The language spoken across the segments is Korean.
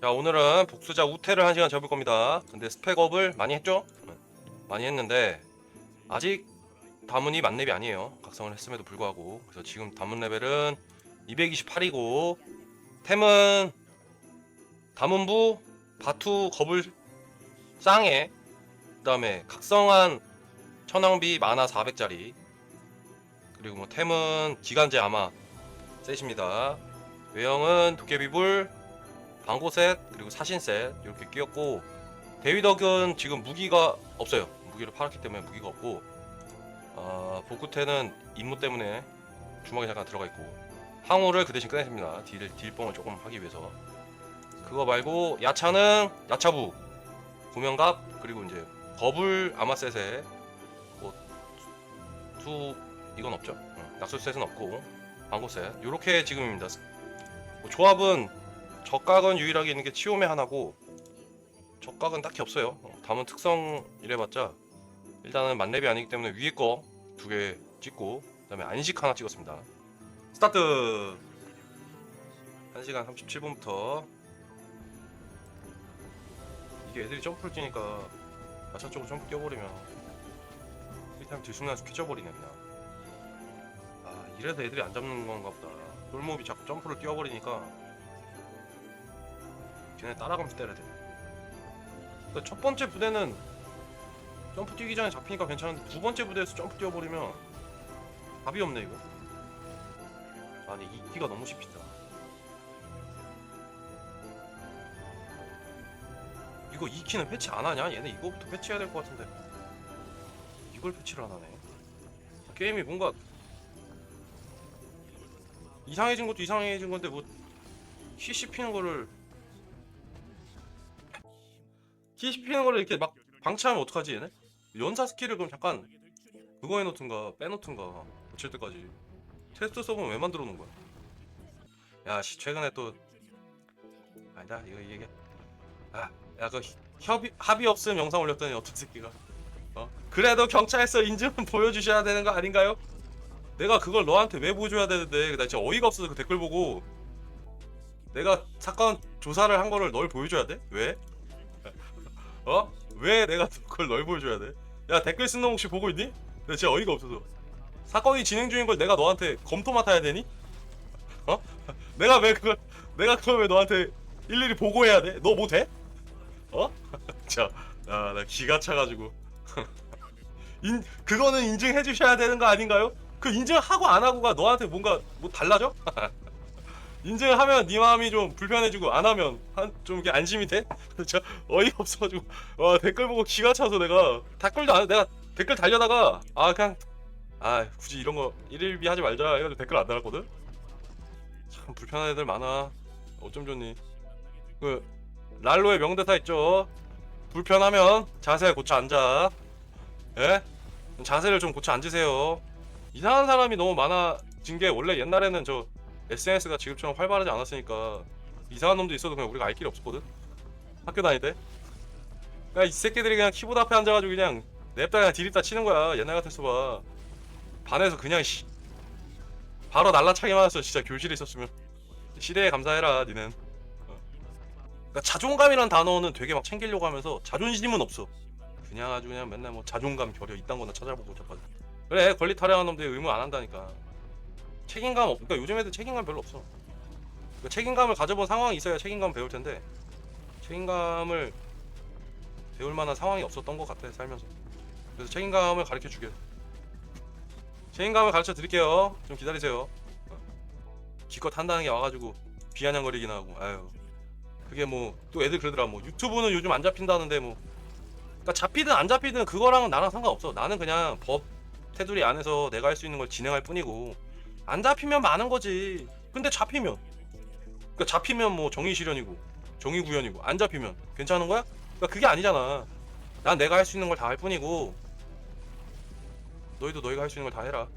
자 오늘은 복수자 우태를 한 시간 잡을 겁니다. 근데 스펙업을 많이 했죠? 네. 많이 했는데 아직 다문이 만렙이 아니에요. 각성을 했음에도 불구하고 그래서 지금 다문 레벨은 228이고 템은 다문부 바투 거불 쌍에 그다음에 각성한 천왕비 만화 400짜리 그리고 뭐 템은 기간제 아마 셋입니다. 외형은 도깨비불 방고셋 그리고 사신셋 이렇게 끼었고 데위덕은 지금 무기가 없어요. 무기를 팔았기 때문에 무기가 없고 아, 복구태는 임무 때문에 주먹에 잠깐 들어가 있고 항우를 그 대신 꺼냈습니다. 딜, 딜뽕을 조금 하기 위해서. 그거 말고 야차는 야차부 구명갑 그리고 이제 거불 아마셋에 뭐투 이건 없죠. 응, 낙술셋은 없고 방고셋. 요렇게 지금입니다. 뭐 조합은 적각은 유일하게 있는 게 치오메 하나고 적각은 딱히 없어요. 어, 다문 특성 이래봤자 일단은 만렙이 아니기 때문에 위에 거 두 개 찍고 그다음에 안식 하나 찍었습니다. 스타트. 1시간 37분부터 이게 애들이 점프를 뛰니까 마차 쪽으로 점프 뛰어버리면 일단 들숨나서 퀴져버리네 그냥 아 이래서 애들이 안 잡는 건가 보다 똘몹이 자꾸 점프를 뛰어버리니까 걔네 따라가면서 때려야 돼. 그러니까 첫 번째 부대는 점프 뛰기 전에 잡히니까 괜찮은데 두 번째 부대에서 점프 뛰어버리면 답이 없네 이거. 아니 이 키가 너무 씹히다. 이거 이 키는 패치 안 하냐? 얘네 이거부터 패치해야 될 것 같은데 이걸 패치를 안 하네. 게임이 뭔가 이상해진 것도 이상해진 건데 뭐키 씹히는 거를 키 씹히는 거를 이렇게 막 방치하면 어떡하지 얘네? 연사 스킬을 그럼 잠깐 그거 해놓든가 빼놓든가 어쩔 때까지 테스트 서버는 왜 만들어 놓은 거야? 야 씨 최근에 또 아니다 이거 이게 아야그 협의 합의 없음 영상 올렸더니 어떤 새끼가 어 그래도 경찰서 인증은 보여주셔야 되는 거 아닌가요? 내가 그걸 너한테 왜 보여줘야 되는데 나 진짜 어이가 없어서 그 댓글 보고 내가 사건 조사를 한 거를 널 보여줘야 돼? 왜? 어? 왜 내가 그걸 널 보여줘야 돼? 야 댓글 쓴놈 혹시 보고 있니? 나 진짜 어이가 없어서 사건이 진행 중인 걸 내가 너한테 검토 맡아야 되니? 어? 내가 왜 그걸 내가 그걸 왜 너한테 일일이 보고해야 돼? 너뭐 돼? 어? 자, 아, 나 기가 차가지고 인 그거는 인증해 주셔야 되는 거 아닌가요? 그 인증하고 안 하고가 너한테 뭔가 뭐 달라져? 인증하면 네 마음이 좀 불편해지고 안 하면 한 좀 이게 안심이 돼? 진짜 어이가 없어가지고 와 댓글 보고 기가 차서 내가 댓글도 안 내가 댓글 달려다가 아 그냥 아 굳이 이런 거 일일비 하지 말자 해가지고 댓글 안 달았거든. 참 불편한 애들 많아. 어쩜 좋니? 그 랄로의 명대사 있죠. 불편하면 자세 고쳐 앉아. 예? 자세를 좀 고쳐 앉으세요. 이상한 사람이 너무 많아진 게 원래 옛날에는 저 SNS가 지금처럼 활발하지 않았으니까 이상한 놈도 있어도 그냥 우리가 알 길이 없었거든. 학교 다닐 때. 그러니까 이 새끼들이 그냥 키보드 앞에 앉아가지고 그냥 냅다 그냥 디립다 치는 거야. 옛날 같았어 봐. 반에서 그냥 씨 바로 날라차기만 해서 진짜 교실에 있었으면 시대에 감사해라 니는. 어. 그러니까 자존감이란 단어는 되게 막 챙기려고 하면서 자존심은 없어. 그냥 아주 그냥 맨날 뭐 자존감 결여 이딴 거나 찾아보고 자빠져. 그래 권리 타령한 놈들 의무 안 한다니까. 책임감 없. 그러니까 요즘 애들 책임감 별로 없어. 그러니까 책임감을 가져본 상황이 있어야 책임감 배울 텐데 책임감을 배울 만한 상황이 없었던 것 같아 살면서. 그래서 책임감을 가르쳐 주게. 책임감을 가르쳐 드릴게요. 좀 기다리세요. 어. 기껏 한다는 게 와가지고 비아냥거리긴 하고. 아유. 그게 뭐 또 애들 그러더라. 뭐 유튜브는 요즘 안 잡힌다는데 뭐. 그러니까 잡히든 안 잡히든 그거랑은 나랑 상관없어. 나는 그냥 법 테두리 안에서 내가 할 수 있는 걸 진행할 뿐이고 안 잡히면 많은 거지. 근데 잡히면 그러니까 잡히면 뭐 정의 실현이고 정의 구현이고 안 잡히면 괜찮은 거야? 그러니까 그게 아니잖아. 난 내가 할 수 있는 걸 다 할 뿐이고 너희도 너희가 할 수 있는 걸 다 해라.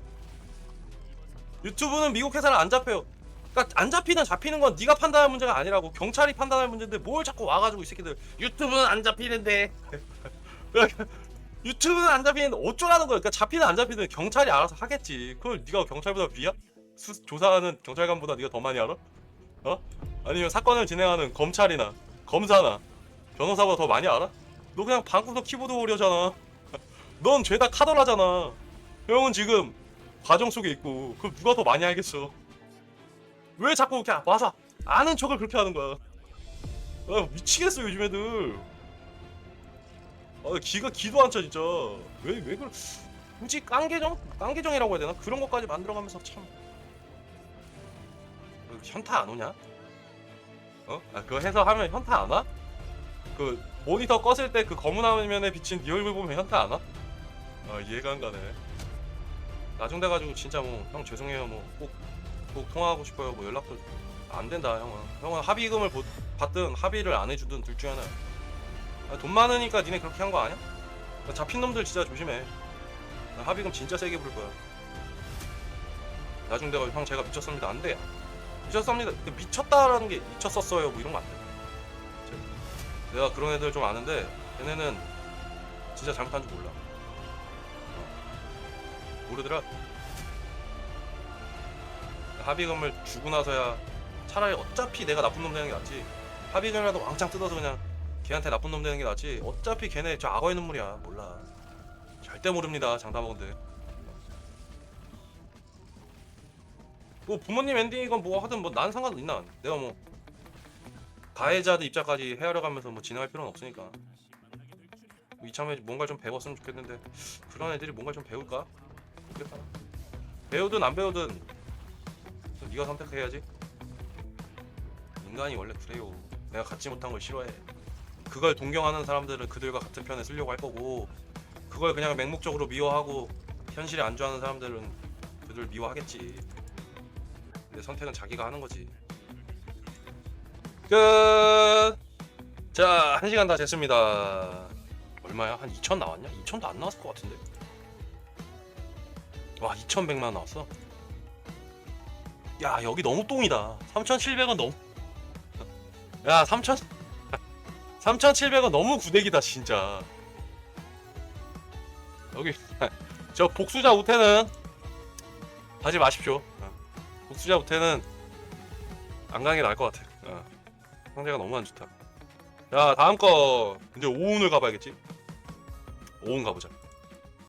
유튜브는 미국 회사는 안 잡혀요. 그러니까 안 잡히든 잡히는 건 네가 판단할 문제가 아니라고 경찰이 판단할 문제인데 뭘 자꾸 와가지고 이 새끼들 유튜브는 안 잡히는데 유튜브는 안 잡히는데 어쩌라는 거야? 그러니까 잡히든 안 잡히든 경찰이 알아서 하겠지. 그걸 네가 경찰보다 위야? 수, 조사하는 경찰관보다 네가 더 많이 알아? 어? 아니면 사건을 진행하는 검찰이나 검사나 변호사보다 더 많이 알아? 너 그냥 방구석 키보드 워리어잖아 넌 죄다 카더라잖아 형은 지금 과정 속에 있고 그럼 누가 더 많이 알겠어 왜 자꾸 이렇게 와서 아는 척을 그렇게 하는 거야 아 미치겠어 요즘 애들 아 기가 기도 안 차 진짜 왜 왜 그래 굳이 깡계정? 깡계정이라고 해야 되나? 그런 것까지 만들어가면서 참 어, 현타 안 오냐? 어? 아 그거 해서 하면 현타 안 와? 그 모니터 껐을 때 그 검은 화면에 비친 네 얼굴 보면 현타 안 와? 아 이해가 안 가네 나중 돼가지고 진짜 뭐 형 죄송해요 뭐꼭 꼭 통화하고 싶어요 뭐 연락도 안 된다 형은 형은 합의금을 보- 받든 합의를 안 해주든 둘 중에 하나 야 아, 돈 많으니까 니네 그렇게 한 거 아니야? 나 잡힌 놈들 진짜 조심해 나 합의금 진짜 세게 부를 거야 나중 돼가지고 형 제가 미쳤습니다 안 돼. 미쳤습니다 그 미쳤다라는 게 미쳤었어요 뭐 이런 거 안 돼. 제- 내가 그런 애들 좀 아는데 걔네는 진짜 잘못한 줄 몰라 어. 모르더라 합의금을 주고 나서야 차라리 어차피 내가 나쁜 놈 되는 게 낫지 합의금이라도 왕창 뜯어서 그냥 걔한테 나쁜 놈 되는 게 낫지. 어차피 걔네 저 악어의 눈물이야. 몰라. 절대 모릅니다 장담하건데 뭐 부모님 엔딩이건 뭐 하든 뭐 난 상관 있나? 내가 뭐 가해자들 입장까지 헤아려 가면서 뭐 진행할 필요는 없으니까. 뭐 이참에 뭔가 좀 배웠으면 좋겠는데. 그런 애들이 뭔가 좀 배울까? 모르겠다. 배우든 안 배우든 네가 선택해야지. 인간이 원래 그래요. 내가 갖지 못한 걸 싫어해 그걸 동경하는 사람들은 그들과 같은 편에 쓰려고 할 거고 그걸 그냥 맹목적으로 미워하고 현실에 안주하는 사람들은 그들 미워하겠지 내 선택은 자기가 하는 거지 끝! 자, 한 시간 다 됐습니다. 얼마야? 한 2천 나왔냐? 2천도 안 나왔을 것 같은데. 와, 2,100만 나왔어. 야, 여기 너무 똥이다. 3,700원 너무. 야, 3,000. 3,700원 너무 구대기다, 진짜. 여기 저 복수자 우태는 하지 마십시오. 어. 복수자 우태는 안 가는 게 나을 것 같아. 어. 상태가 너무 안 좋다. 자, 다음 거 이제 오운을 가봐야겠지. 오운 가보자.